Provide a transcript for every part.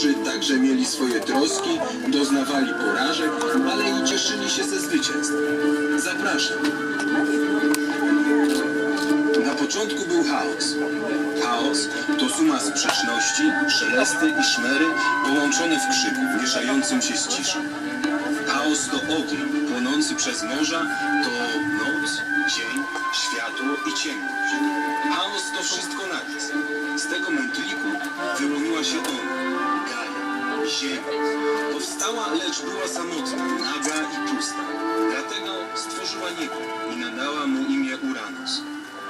którzy także mieli swoje troski, doznawali porażek, ale i cieszyli się ze zwycięstw. Zapraszam. Na początku był chaos. Chaos to suma sprzeczności, szelesty i szmery połączone w krzyku, mieszającym się z ciszą. Chaos to ogień płonący przez morza, to noc, dzień, światło i ciemność. Chaos to wszystko naraz. Z tego mętliku wyłoniła się ona, Ziemia. Powstała, lecz była samotna, naga i pusta. Dlatego stworzyła niebo i nadała mu imię Uranus.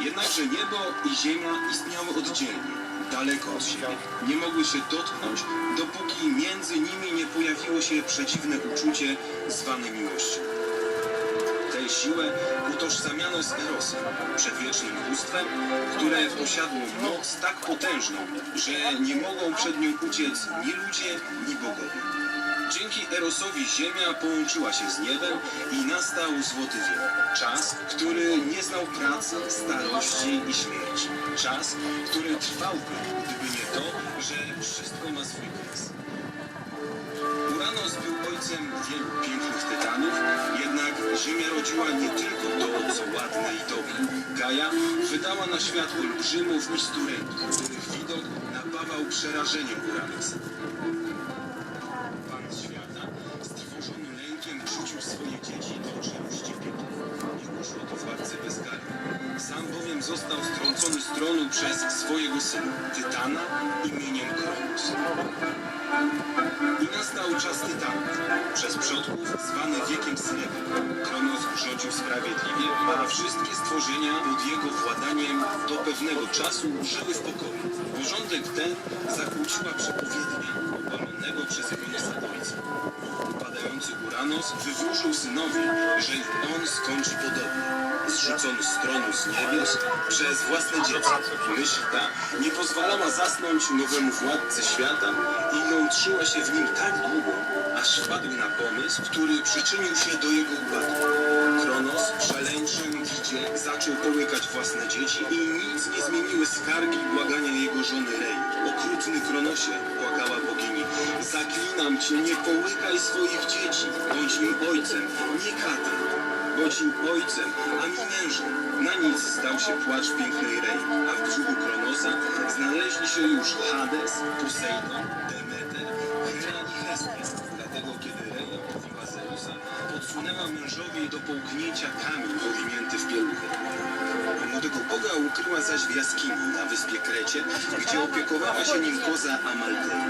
Jednakże niebo i ziemia istniały oddzielnie, daleko od siebie. Nie mogły się dotknąć, dopóki między nimi nie pojawiło się przedziwne uczucie zwane miłością. Tę siłę utożsamiano z Erosem, przedwiecznym bóstwem, które posiadło moc tak potężną, że nie mogą przed nią uciec ni ludzie, ni bogowie. Dzięki Erosowi ziemia połączyła się z niebem i nastał złoty wiek. Czas, który nie znał pracy, starości i śmierci. Czas, który trwałby, gdyby nie to, że wszystko ma swój kres. Ojcem wielu pięknych tytanów, jednak Ziemia rodziła nie tylko to, co ładne i dobre. Gaja wydała na świat olbrzymów i sturenów, których widok napawał przerażeniem Uranosa. Pan świata, stworzony lękiem, rzucił swoje dzieci do czeluści piekła. Nie poszło to władcy bezkarnie. Sam bowiem został strącony z tronu przez swojego syna, Tytana imieniem Kronos. I nastał czas Tytanów, przez przodków zwany wiekiem srebrnym. Kronos rządził sprawiedliwie, a wszystkie stworzenia pod jego władaniem do pewnego czasu żyły w pokoju. Porządek ten zakłóciła przepowiednia obalonego przez Kronosa ojca. Upadający Uranos wywróżył synowi, że on skończy podobnie. Zrzucony z tronu z niebios przez własne dziecko. Myśl ta nie pozwalała zasnąć nowemu władcy świata i jątrzyła się w nim tak długo, aż wpadł na pomysł, który przyczynił się do jego upadku. Kronos w szaleńczym widzie zaczął połykać własne dzieci i nic nie zmieniły skargi i błagania jego żony Rei. Okrutny Kronosie, płakała bogini, zaklinam cię, nie połykaj swoich dzieci, bądź im ojcem, nie katem. Bądź im ojcem, a mi mężem. Na nic stał się płacz pięknej Rei, a w brzuchu Kronosa znaleźli się już Hades, Posejdon, Demeter, podsunęła mężowi do połknięcia kamień owinięty w pieluchę. Młodego Boga ukryła zaś w jaskini na wyspie Krecie, gdzie opiekowała się nim koza Amaltei,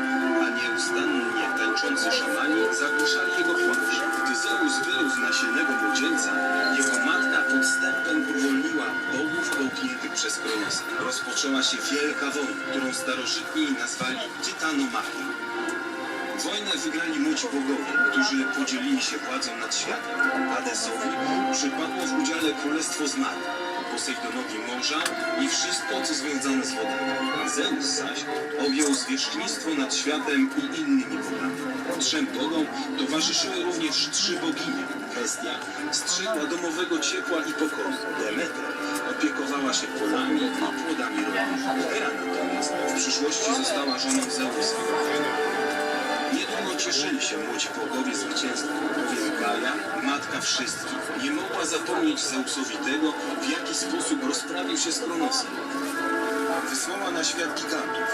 a nieustannie tańczący szamani zagłuszali jego płacz. Gdy Zeus wyrósł nasiennego młodzieńca, jego matka podstępem uwolniła bogów połkniętych przez Kronosa. Rozpoczęła się wielka wojna, którą starożytni nazwali Tytanomachią. Wojnę wygrali młodzi bogowie, którzy podzielili się władzą nad światem. Hadesowi przypadło w udziale królestwo zmarłych, Posejdonowi morza i wszystko, co związane z wodą. Zeus zaś objął zwierzchnictwo nad światem i innymi bogami. Trzem bogom towarzyszyły również trzy boginie. Hestia strzegła domowego ciepła i pokoju. Demeter opiekowała się polami i płodami rodu. Hera natomiast w przyszłości została żoną Zeusa. Cieszyli się młodzi bogowie zwycięstwa, bowiem Gaja, matka wszystkich, nie mogła zapomnieć Zeusowi tego, w jaki sposób rozprawił się z Kronosem. Wysłała na świat gigantów.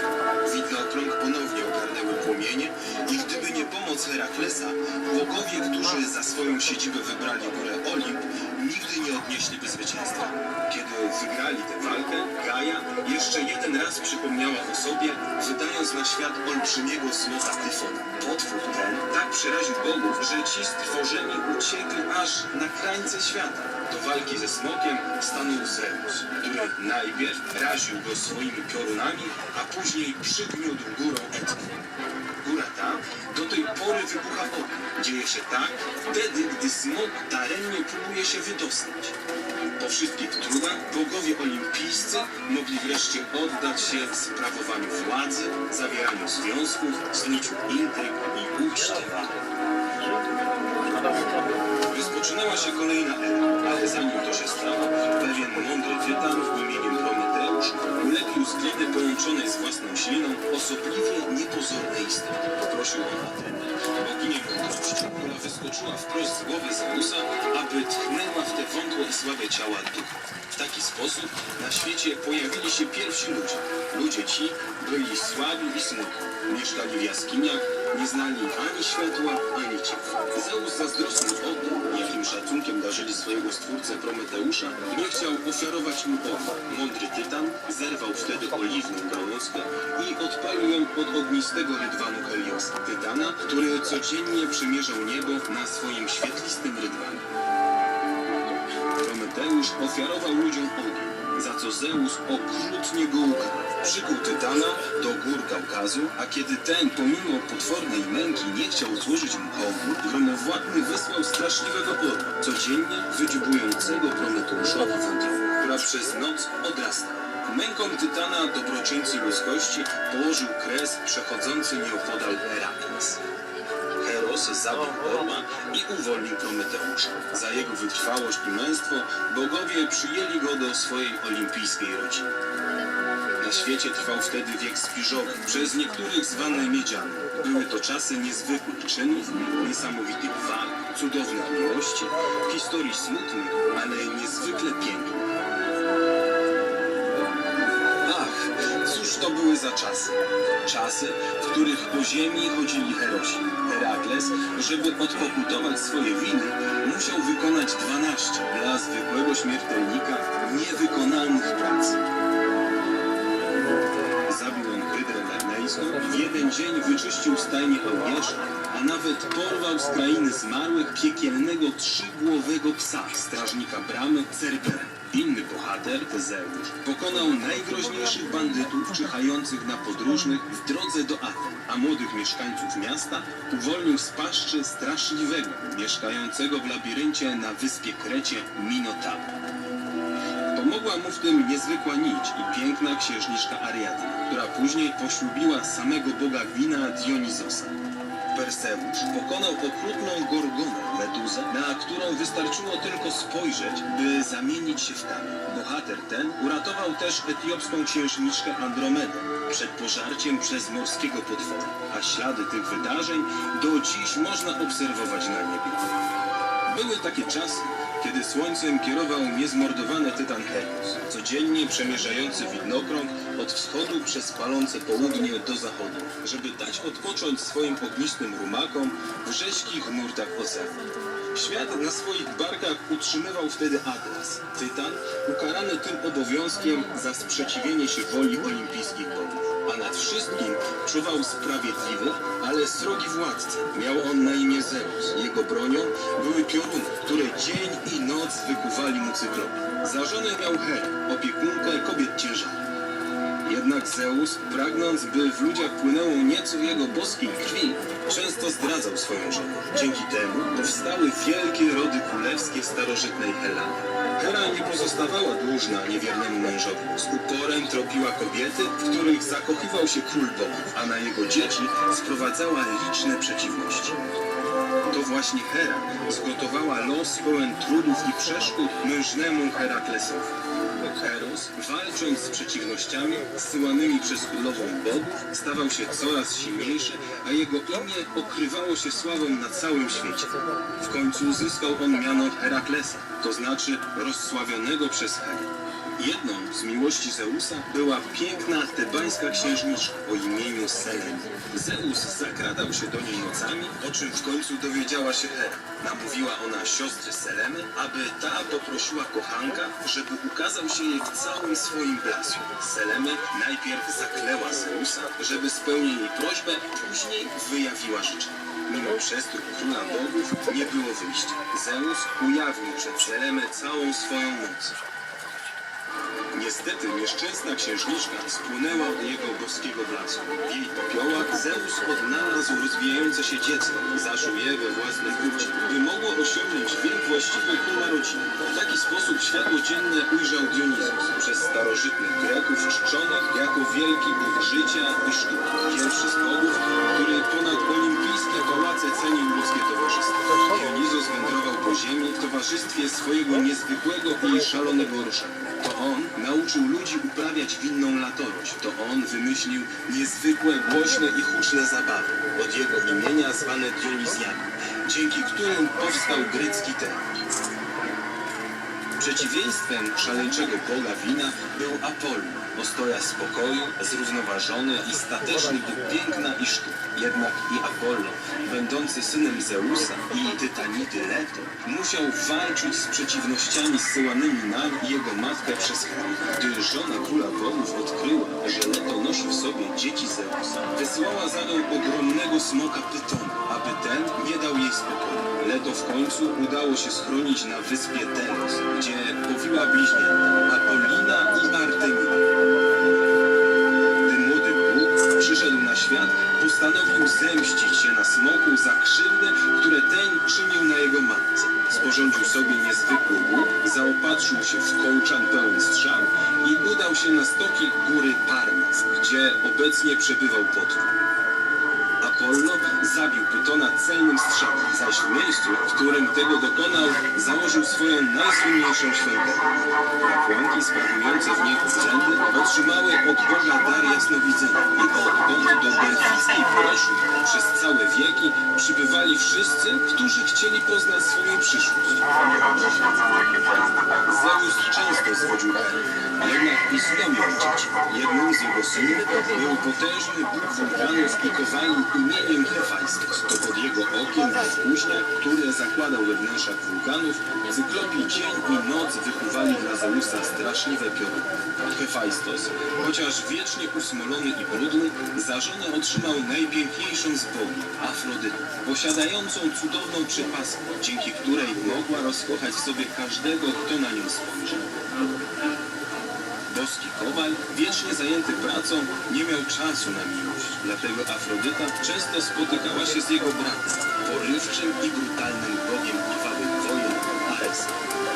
Widnokrąg ponownie ogarnęły płomienie i gdyby nie pomoc Heraklesa, bogowie, którzy za swoją siedzibę wybrali górę Olimp, nigdy nie odnieśliby zwycięstwa. Kiedy wygrali tę walkę, Gaja jeszcze jeden raz przypomniała o sobie, wydając na świat olbrzymiego smota Tyfona. Potwór ten tak przeraził bogów, że ci stworzeni uciekli aż na krańce świata. Do walki ze smokiem stanął Zeus, który najpierw raził go swoimi piorunami, a później przygniótł górą Etny. Góra ta do tej pory wybucha ogniem. Dzieje się tak wtedy, gdy smok daremnie próbuje się wydostać. Po wszystkich trudach bogowie olimpijscy mogli wreszcie oddać się sprawowaniu władzy, zawieraniu związków, snuciu intryg i uczcie. Rozpoczynała się kolejna era, ale zanim to się stało, pewien mądry tytan imieniem Prometeusz ulepił z gliny połączonej z własną śliną osobliwie niepozorne istoty. Poprosił o Athenę, boginię mądrości, która wyskoczyła wprost z głowy Zeusa, aby tchnęła w te wątłe i słabe ciała ducha. W taki sposób na świecie pojawili się pierwsi ludzie. Ludzie ci byli słabi i smutni. Mieszkali w jaskiniach, nie znali ani światła, ani ciepła. Zeus zazdrosny to, jakim szacunkiem darzyli swojego stwórcę Prometeusza, nie chciał ofiarować mu ognia. Mądry tytan zerwał wtedy oliwną gałązkę i odpalił ją od ognistego rydwanu Heliosa. Tytana, który codziennie przemierzał niebo na swoim świetlistym rydwanie. Prometeusz ofiarował ludziom ogień, za co Zeus okrutnie go ukarał. Przykuł Tytana do gór Kaukazu, a kiedy ten pomimo potwornej męki nie chciał złożyć mu hołdu, gromowładny wysłał straszliwego orła, codziennie wydziubującego Prometeuszowi wątrobę, która przez noc odrastała. Mękom Tytana dobroczyńcy ludzkości położył kres przechodzący nieopodal Herakles. Heros zabił orła i uwolnił Prometeusza. Za jego wytrwałość i męstwo bogowie przyjęli go do swojej olimpijskiej rodziny. Na świecie trwał wtedy wiek spiżowy, przez niektórych zwany miedziany. Były to czasy niezwykłych czynów, niesamowitych walk, cudownych miłości, historii smutnych, ale niezwykle pięknych. To były za czasy? Czasy, w których po ziemi chodzili herosi. Herakles, żeby odpokutować swoje winy, musiał wykonać 12 dla zwykłego śmiertelnika niewykonalnych prac. Zabił on hydrę lerneńską, w jeden dzień wyczyścił stajnię Eugniesza, a nawet porwał z krainy zmarłych piekielnego trzygłowego psa, strażnika bramy Cerbera. Inny bohater, Tezeusz, pokonał najgroźniejszych bandytów czyhających na podróżnych w drodze do Aten, a młodych mieszkańców miasta uwolnił z paszczy straszliwego, mieszkającego w labiryncie na wyspie Krecie Minotaura. Pomogła mu w tym niezwykła nić i piękna księżniczka Ariadna, która później poślubiła samego boga wina Dionizosa. Pokonał okrutną Gorgonę, Meduzę, na którą wystarczyło tylko spojrzeć, by zamienić się w kamień. Bohater ten uratował też etiopską księżniczkę Andromedę przed pożarciem przez morskiego potwora, a ślady tych wydarzeń do dziś można obserwować na niebie. Były takie czasy, kiedy słońcem kierował niezmordowany tytan Helios, codziennie przemierzający widnokrąg od wschodu przez palące południe do zachodu, żeby dać odpocząć swoim ognistym rumakom w rzeźkich nurtach oceanu. Świat na swoich barkach utrzymywał wtedy Atlas, tytan ukarany tym obowiązkiem za sprzeciwienie się woli olimpijskich bogów. A nad wszystkim czuwał sprawiedliwy, ale srogi władca. Miał on na imię Zeus. Jego bronią były pioruny, które dzień i noc wykuwali mu cyklopi. Za żonę miał Herę, opiekunkę kobiet ciężarnych. Jednak Zeus, pragnąc, by w ludziach płynęło nieco jego boskiej krwi, często zdradzał swoją żonę. Dzięki temu powstały wielkie rody królewskie starożytnej Heleny. Hera nie pozostawała dłużna niewiernemu mężowi. Z uporem tropiła kobiety, w których zakochiwał się król bogów, a na jego dzieci sprowadzała liczne przeciwności. To właśnie Hera zgotowała los pełen trudów i przeszkód mężnemu Heraklesowi. Walcząc z przeciwnościami zsyłanymi przez królową bogów, stawał się coraz silniejszy, a jego imię okrywało się sławą na całym świecie. W końcu zyskał on miano Heraklesa, to znaczy rozsławionego przez Herę. Jedną z miłości Zeusa była piękna tebańska księżniczka o imieniu Selene. Zeus zakradał się do niej nocami, o czym w końcu dowiedziała się Hera. Namówiła ona siostry Selemy, aby ta poprosiła kochanka, żeby ukazał się jej w całym swoim blasku. Selemy najpierw zakleła Zeusa, żeby spełnił jej prośbę, później wyjawiła życzenie. Mimo przestróg króla bogów nie było wyjścia. Zeus ujawnił przed Selemę całą swoją moc. Niestety nieszczęsna księżniczka spłynęła od jego boskiego blasku. W jej popiołach Zeus odnalazł rozwijające się dziecko, zaszył je we własnym grudzie, by mogło osiągnąć wiek właściwy ku narodziny. W taki sposób światło dzienne ujrzał Dionizos, przez starożytnych Greków czczonych jako wielki bóg swojego niezwykłego i szalonego ruszania. To on nauczył ludzi uprawiać winną latorość. To on wymyślił niezwykłe, głośne i huczne zabawy. Od jego imienia zwane Dionizjami, dzięki którym powstał grecki teatr. Przeciwieństwem szaleńczego boga wina był Apollo, ostoja spokoju, zrównoważony i stateczny duch piękna i sztuk. Jednak i Apollo, będący synem Zeusa i Tytanidy Leto, musiał walczyć z przeciwnościami zsyłanymi nań i jego matkę przez Hera. Gdy żona króla bogów odkryła, że Leto nosi w wysłała za nią ogromnego smoka Pytona, aby ten nie dał jej spokoju. Leto w końcu udało się schronić na wyspie Delos, gdzie powiła bliźnięta Apollina i Artemida. Gdy młody Bóg przyszedł na świat, postanowił zemścić się na smoku za krzywdę, które ten czynił na jego matce. Sporządził sobie niezwykły łuk, zaopatrzył się w kołczan pełen strzał i udał się na stoki góry Parnas, gdzie obecnie przebywał potwór. Apollo zabił Pytona celnym strzałem, zaś w miejscu, w którym tego dokonał, założył swoją najsłynniejszą świątynię. Kapłanki sprawujące w niej urzędy otrzymały od Boga dar jasnowidzenia i odtąd do poroszu przez całe wieki przybywali wszyscy, którzy chcieli poznać swoją przyszłość. Zeus często zwodził Hel, jednak i znał ją dzieci. Jednym z jego synów był potężny bóg wulkanów i kowali imieniem Hefajstos. To pod jego okiem w kuźniach, które zakładał we wnętrzach wulkanów, cyklopi dzień i noc wykuwali Zeusa straszliwe pioruny. Hefajstos, chociaż wiecznie usmolony i brudny, za żonę otrzymał najpiękniejszą z bogi, Afrodytę, posiadającą cudowną przypaskę, dzięki której mogła rozkochać w sobie każdego, kto na nią spojrzy. Boski kowal, wiecznie zajęty pracą, nie miał czasu na miłość. Dlatego Afrodyta często spotykała się z jego bratem, porywczym i brutalnym bogiem wojen, Aresem.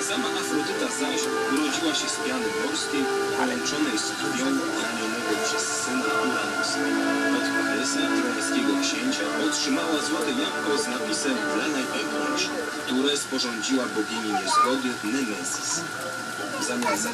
Sama Afrodyta zaś urodziła się z piany morskiej, połączonej z krwią ranionego przez syna Uranusa. Od Aresa, trojańskiego księcia, otrzymała złote jabłko z napisem dla najpiękniejszych, które sporządziła bogini niezgody Nemesis. W zamian za